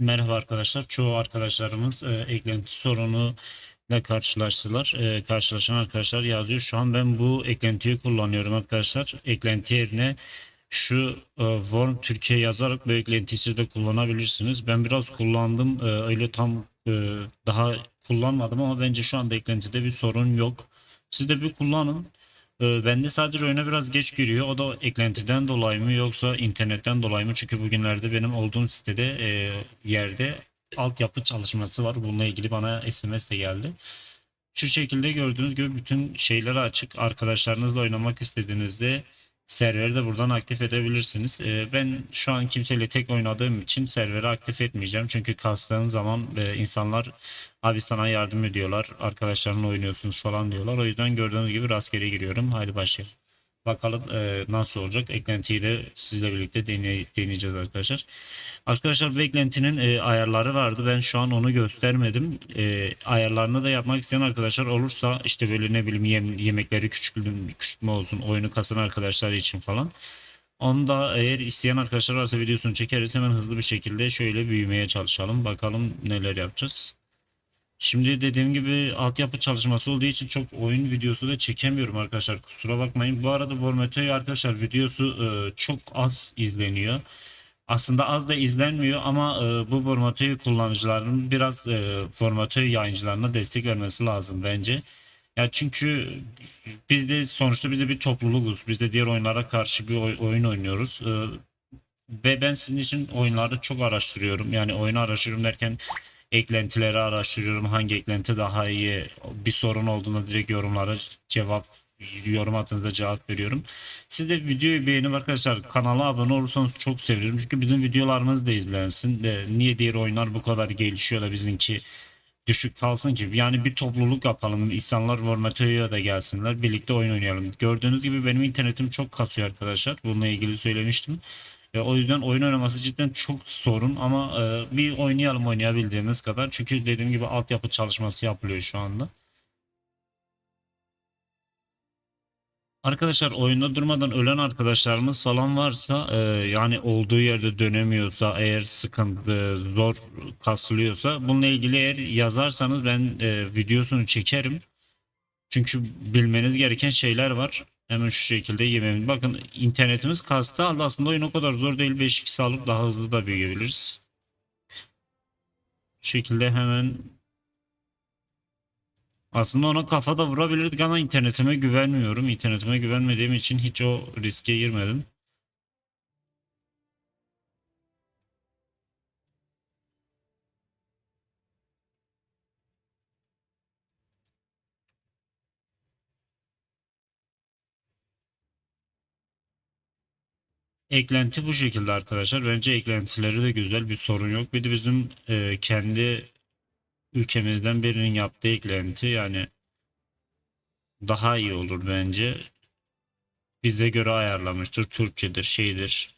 Merhaba arkadaşlar. Çoğu arkadaşlarımız e, eklenti sorunu ile karşılaştılar. E, karşılaşan arkadaşlar yazıyor. Şu an ben bu eklentiyi kullanıyorum arkadaşlar. Eklenti yerine şu e, Worm Türkiye yazarak bu eklentiyi de kullanabilirsiniz. Ben biraz kullandım. E, öyle tam e, daha kullanmadım ama bence şu anda eklentide bir sorun yok. Siz de bir kullanın. E, bende sadece oyuna biraz geç giriyor. O da eklentiden dolayı mı yoksa internetten dolayı mı? Çünkü bugünlerde benim olduğum sitede e, yerde altyapı çalışması var. Bununla ilgili bana SMS de geldi. Şu şekilde gördüğünüz gibi bütün şeyleri açık. Arkadaşlarınızla oynamak istediğinizde serveri de buradan aktif edebilirsiniz. E, ben şu an kimseyle tek oynadığım için serveri aktif etmeyeceğim. Çünkü kastığım zaman e, insanlar abi sana yardım ediyorlar. Arkadaşlarınla oynuyorsunuz falan diyorlar. O yüzden gördüğünüz gibi rastgele giriyorum. Haydi başlayalım. Bakalım e, nasıl olacak. Eklentiyi de sizle birlikte deney, deneyeceğiz arkadaşlar. Arkadaşlar bu eklentinin e, ayarları vardı. Ben şu an onu göstermedim. E, ayarlarını da yapmak isteyen arkadaşlar olursa işte böyle ne bileyim yem- yemekleri küçültme, küçültme olsun. Oyunu kasan arkadaşlar için falan. Onu da eğer isteyen arkadaşlar varsa videosunu çekeriz. Hemen hızlı bir şekilde şöyle büyümeye çalışalım. Bakalım neler yapacağız. Şimdi dediğim gibi altyapı çalışması olduğu için çok oyun videosu da çekemiyorum arkadaşlar. Kusura bakmayın. Bu arada Vormeto'yu arkadaşlar videosu e, çok az izleniyor. Aslında az da izlenmiyor ama e, bu Vormato'yu kullanıcıların biraz e, Vormato'yu yayıncılarına destek vermesi lazım bence. Ya çünkü biz de sonuçta biz de bir topluluğuz. Biz de diğer oyunlara karşı bir oy- oyun oynuyoruz. E, ve ben sizin için oyunları çok araştırıyorum. Yani oyunu araştırıyorum derken eklentileri araştırıyorum. Hangi eklenti daha iyi bir sorun olduğunda direkt yorumlara cevap yorum attığınızda cevap veriyorum. Siz de videoyu beğenip arkadaşlar kanala abone olursanız çok sevinirim. Çünkü bizim videolarımız da izlensin. De, niye diğer oyunlar bu kadar gelişiyor da bizimki düşük kalsın ki? Yani bir topluluk yapalım. İnsanlar Vormato'ya da gelsinler. Birlikte oyun oynayalım. Gördüğünüz gibi benim internetim çok kasıyor arkadaşlar. Bununla ilgili söylemiştim. E, o yüzden oyun oynaması cidden çok sorun ama e, bir oynayalım oynayabildiğimiz kadar. Çünkü dediğim gibi altyapı çalışması yapılıyor şu anda. Arkadaşlar oyunda durmadan ölen arkadaşlarımız falan varsa e, yani olduğu yerde dönemiyorsa eğer sıkıntı zor kasılıyorsa bununla ilgili eğer yazarsanız ben e, videosunu çekerim. Çünkü bilmeniz gereken şeyler var. Hemen şu şekilde yemeğimiz. Bakın internetimiz kastı aldı. Aslında oyun o kadar zor değil. 5-2 alıp daha hızlı da büyüyebiliriz. Bu şekilde hemen aslında ona kafa da vurabilirdik ama internetime güvenmiyorum. İnternetime güvenmediğim için hiç o riske girmedim. Eklenti bu şekilde arkadaşlar. Bence eklentileri de güzel bir sorun yok. Bir de bizim e, kendi ülkemizden birinin yaptığı eklenti yani daha iyi olur bence. Bize göre ayarlamıştır. Türkçedir, şeydir.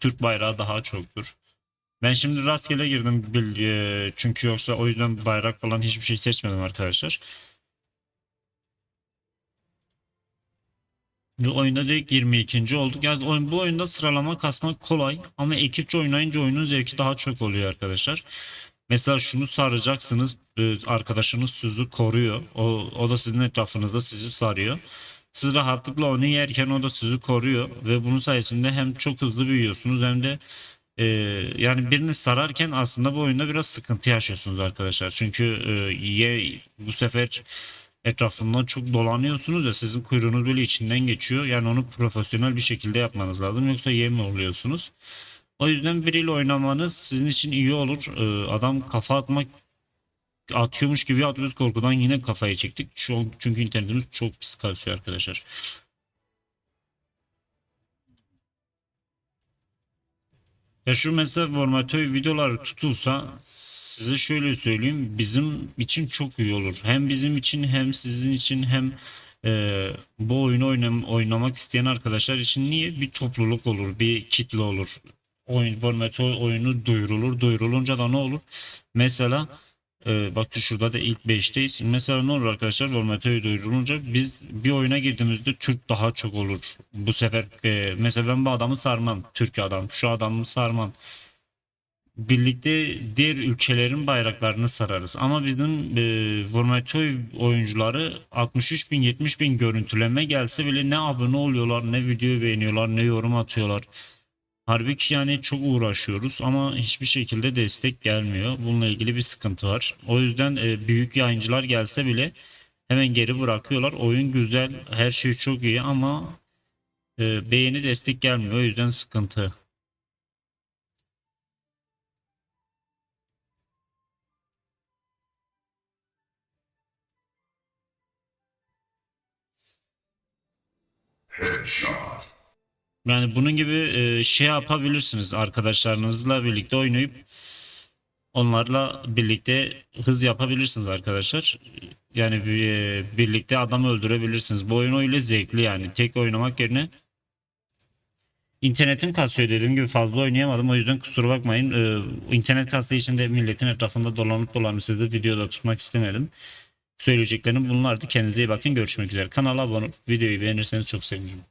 Türk bayrağı daha çoktur. Ben şimdi rastgele girdim e, çünkü yoksa o yüzden bayrak falan hiçbir şey seçmedim arkadaşlar. Oyunda direkt 22. olduk. Yani oyun, bu oyunda sıralama kasmak kolay ama ekipçe oynayınca oyunun zevki daha çok oluyor arkadaşlar. Mesela şunu saracaksınız, e, arkadaşınız sizi koruyor. O, o da sizin etrafınızda sizi sarıyor. Siz rahatlıkla onu yerken o da sizi koruyor ve bunun sayesinde hem çok hızlı büyüyorsunuz hem de e, yani birini sararken aslında bu oyunda biraz sıkıntı yaşıyorsunuz arkadaşlar. Çünkü e, ye, bu sefer etrafından çok dolanıyorsunuz ya sizin kuyruğunuz böyle içinden geçiyor. Yani onu profesyonel bir şekilde yapmanız lazım yoksa yem oluyorsunuz. O yüzden biriyle oynamanız sizin için iyi olur. Ee, adam kafa atmak atıyormuş gibi atıyoruz korkudan yine kafayı çektik. Çünkü internetimiz çok pis kasıyor arkadaşlar. Ya şu mesela formatör videolar tutulsa size şöyle söyleyeyim bizim için çok iyi olur. Hem bizim için hem sizin için hem e, bu oyunu oynam oynamak isteyen arkadaşlar için niye bir topluluk olur, bir kitle olur. Oyun formatör oyunu duyurulur. Duyurulunca da ne olur? Mesela ee, bakın şurada da ilk 5'teyiz. Mesela ne olur arkadaşlar? Formatöyü duyurulunca biz bir oyuna girdiğimizde Türk daha çok olur. Bu sefer e, mesela ben bu adamı sarmam. Türk adam. Şu adamı sarmam. birlikte diğer ülkelerin bayraklarını sararız. Ama bizim e, Vormatoy oyuncuları 63 bin 70 bin görüntüleme gelse bile ne abone oluyorlar ne video beğeniyorlar ne yorum atıyorlar. Halbuki yani çok uğraşıyoruz ama hiçbir şekilde destek gelmiyor. Bununla ilgili bir sıkıntı var. O yüzden e, büyük yayıncılar gelse bile hemen geri bırakıyorlar. Oyun güzel, her şey çok iyi ama e, beğeni destek gelmiyor. O yüzden sıkıntı. Headshot. Yani bunun gibi e, şey yapabilirsiniz arkadaşlarınızla birlikte oynayıp onlarla birlikte hız yapabilirsiniz arkadaşlar. Yani bir, e, birlikte adamı öldürebilirsiniz. Bu oyun öyle zevkli yani. Tek oynamak yerine internetim kasıyor dediğim gibi fazla oynayamadım. O yüzden kusura bakmayın. E, internet kastığı için de milletin etrafında dolanıp dolanıp sizi de videoda tutmak istemedim. Söyleyeceklerim bunlardı. Kendinize iyi bakın. Görüşmek üzere. Kanala abone olup videoyu beğenirseniz çok sevinirim.